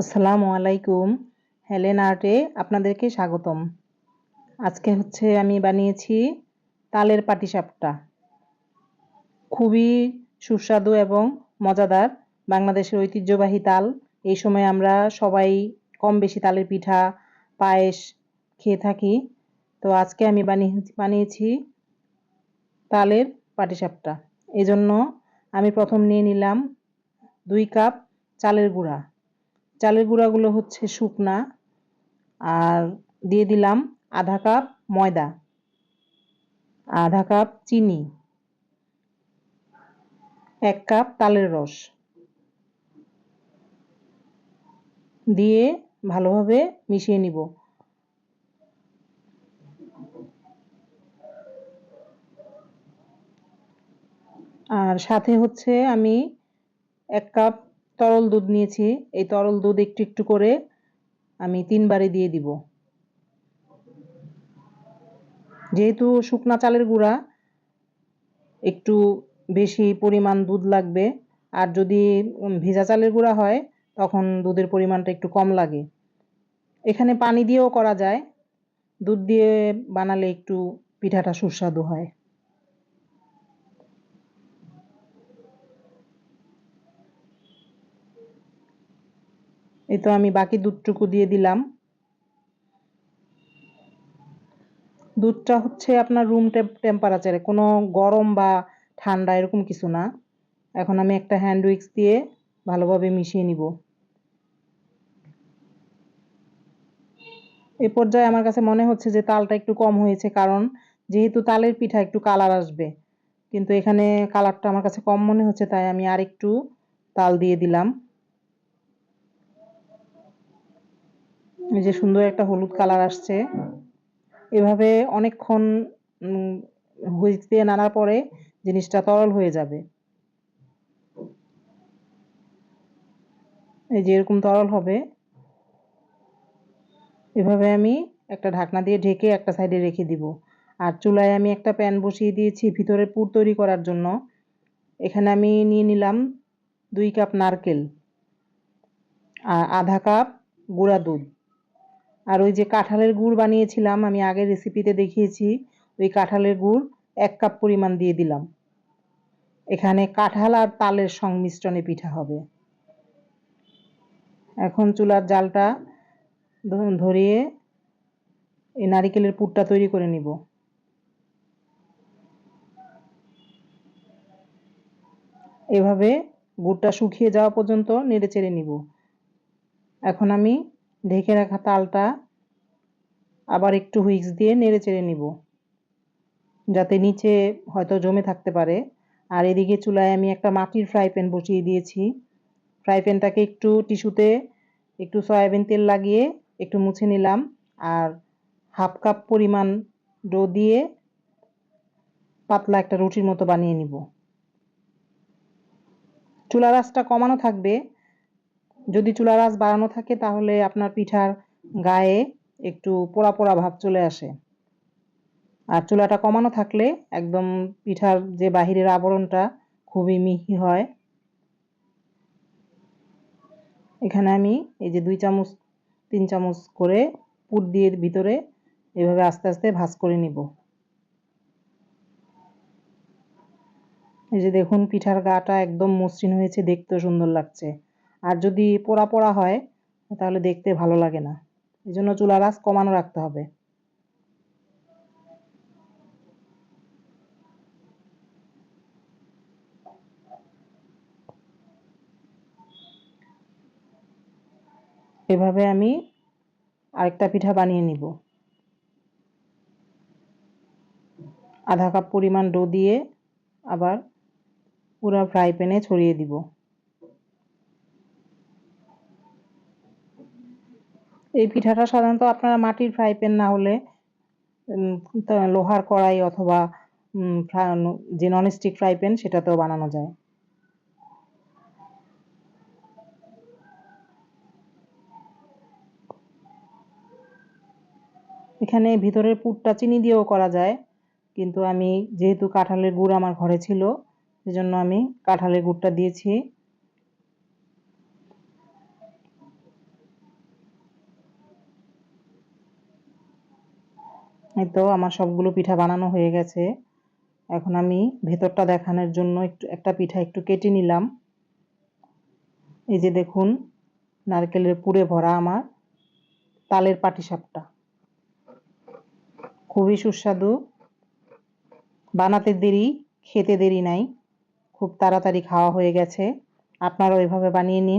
আসসালামু আলাইকুম। হেলেন আর্টে আপনাদেরকে স্বাগতম। আজকে হচ্ছে আমি বানিয়েছি তালের পাটিসাপটা। খুবই সুস্বাদু এবং মজাদার বাংলাদেশের ঐতিহ্যবাহী তাল। এই সময় আমরা সবাই কম বেশি তালের পিঠা, পায়েস খেয়ে থাকি। তো আজকে আমি বানিয়ে, বানিয়েছি তালের পাটিসাপটা। এই জন্য আমি প্রথম নিয়ে নিলাম দুই কাপ চালের গুঁড়া। চালের গুঁড়াগুলো হচ্ছে শুকনা আর দিয়ে দিলাম আধা কাপ ময়দা, আধা কাপ চিনি, এক কাপ তালের রস। দিয়ে ভালোভাবে মিশিয়ে নিব। আর সাথে হচ্ছে আমি এক কাপ তরল দুধ নিয়েছি। এই তরল দুধ একটু একটু করে আমি তিনবারে দিয়ে দিব। যেহেতু শুকনা চালের গুঁড়া, একটু বেশি পরিমাণ দুধ লাগবে। আর যদি ভেজা চালের গুঁড়া হয়, তখন দুধের পরিমাণটা একটু কম লাগে। এখানে পানি দিয়েও করা যায়। দুধ দিয়ে বানালে একটু পিঠাটা সুস্বাদু হয়। এই তো আমি বাকি দুধটুকু দিয়ে দিলাম। দুধটা হচ্ছে আপনার রুম টেম্পারেচারে কোনো গরম বা ঠান্ডা এরকম কিছু না। এখন আমি একটা হ্যান্ড উইক্স দিয়ে ভালোভাবে মিশিয়ে নিব। এ পর্যায়ে আমার কাছে মনে হচ্ছে যে তালটা একটু কম হয়েছে, কারণ যেহেতু তালের পিঠা একটু কালার আসবে, কিন্তু এখানে কালারটা আমার কাছে কম মনে হচ্ছে, তাই আমি আর একটু তাল দিয়ে দিলাম। এই যে সুন্দর একটা হলুদ কালার আসছে। এভাবে অনেকক্ষণ হুইচ দিয়ে নাড়ার পরে জিনিসটা তরল হয়ে যাবে। এই যে এরকম তরল হবে। এভাবে আমি একটা ঢাকনা দিয়ে ঢেকে একটা সাইডে রেখে দিব। আর চুলায় আমি একটা প্যান বসিয়ে দিয়েছি ভিতরে পুর তৈরি করার জন্য। এখানে আমি নিয়ে নিলাম দুই কাপ নারকেল আর আধা কাপ গুঁড়া দুধ। আর ওই যে কাঁঠালের গুড় বানিয়েছিলাম, আমি আগের রেসিপিতে দেখিয়েছি, ওই কাঁঠালের গুড় এক কাপ পরিমাণ দিয়ে দিলাম। এখানে কাঁঠাল আর তালের সংমিশ্রণে পিঠা হবে। এখন চুলার জালটা ধরিয়ে এই নারিকেলের পুরটা তৈরি করে নিব। এভাবে গুড়টা শুকিয়ে যাওয়া পর্যন্ত নেড়ে চেড়ে নিব। এখন আমি ঢেকে রাখা তালটা আবার একটু হুইক্স দিয়ে নেড়ে চেড়ে নিব, যাতে নিচে হয়তো জমে থাকতে পারে। আর এদিকে চুলায় আমি একটা মাটির ফ্রাই প্যান বসিয়ে দিয়েছি। ফ্রাই প্যানটাকে একটু টিস্যুতে একটু সয়াবিন তেল লাগিয়ে একটু মুছে নিলাম আর হাফ কাপ পরিমাণ ডো দিয়ে পাতলা একটা রুটির মতো বানিয়ে নিব। চুলা রাসটা কমানো থাকবে যদি চুলার রাস বাড়ানো থাকে, তাহলে আপনার পিঠার গায়ে একটু পোড়া পোড়া ভাব চলে আসে। আর চুলাটা কমানো থাকলে একদম পিঠার যে বাহিরের আবরণটা খুবই মিহি হয়। এখানে আমি এই যে দুই চামচ, তিন চামচ করে পুর দিয়ে ভিতরে এভাবে আস্তে আস্তে ভাজ করে নিব। এই যে দেখুন, পিঠার গাটা একদম মসৃণ হয়েছে, দেখতেও সুন্দর লাগছে। আর যদি পোড়া পোড়া হয়, তাহলে দেখতে ভালো লাগে না। এই জন্য চুলার আঁচ কমানো রাখতে হবে। এভাবে আমি আরেকটা পিঠা বানিয়ে নিব। আধা কাপ পরিমাণ ডো দিয়ে আবার পুরো ফ্রাই প্যানে ছড়িয়ে দিব। এই পিঠাটা সাধারণত আপনারা মাটির ফ্রাই প্যান না হলে লোহার কড়াই অথবা যে ননস্টিক ফ্রাই প্যান সেটাতেও বানানো যায়। এখানে ভিতরের পুরটা চিনি দিয়েও করা যায়, কিন্তু আমি যেহেতু কাঁঠালের গুড় আমার ঘরে ছিল, সেজন্য আমি কাঁঠালের গুড়টা দিয়েছি। তো আমার সবগুলো পিঠা বানানো হয়ে গেছে। এখন আমি ভেতরটা দেখানোর জন্য একটু, একটা পিঠা একটু কেটে নিলাম। এই যে দেখুন, নারকেলের পুরে ভরা আমার তালের পাটিসাপটা। খুবই সুস্বাদু। বানাতে দেরি, খেতে দেরি নাই। খুব তাড়াতাড়ি খাওয়া হয়ে গেছে। আপনারাও এভাবে বানিয়ে নিন।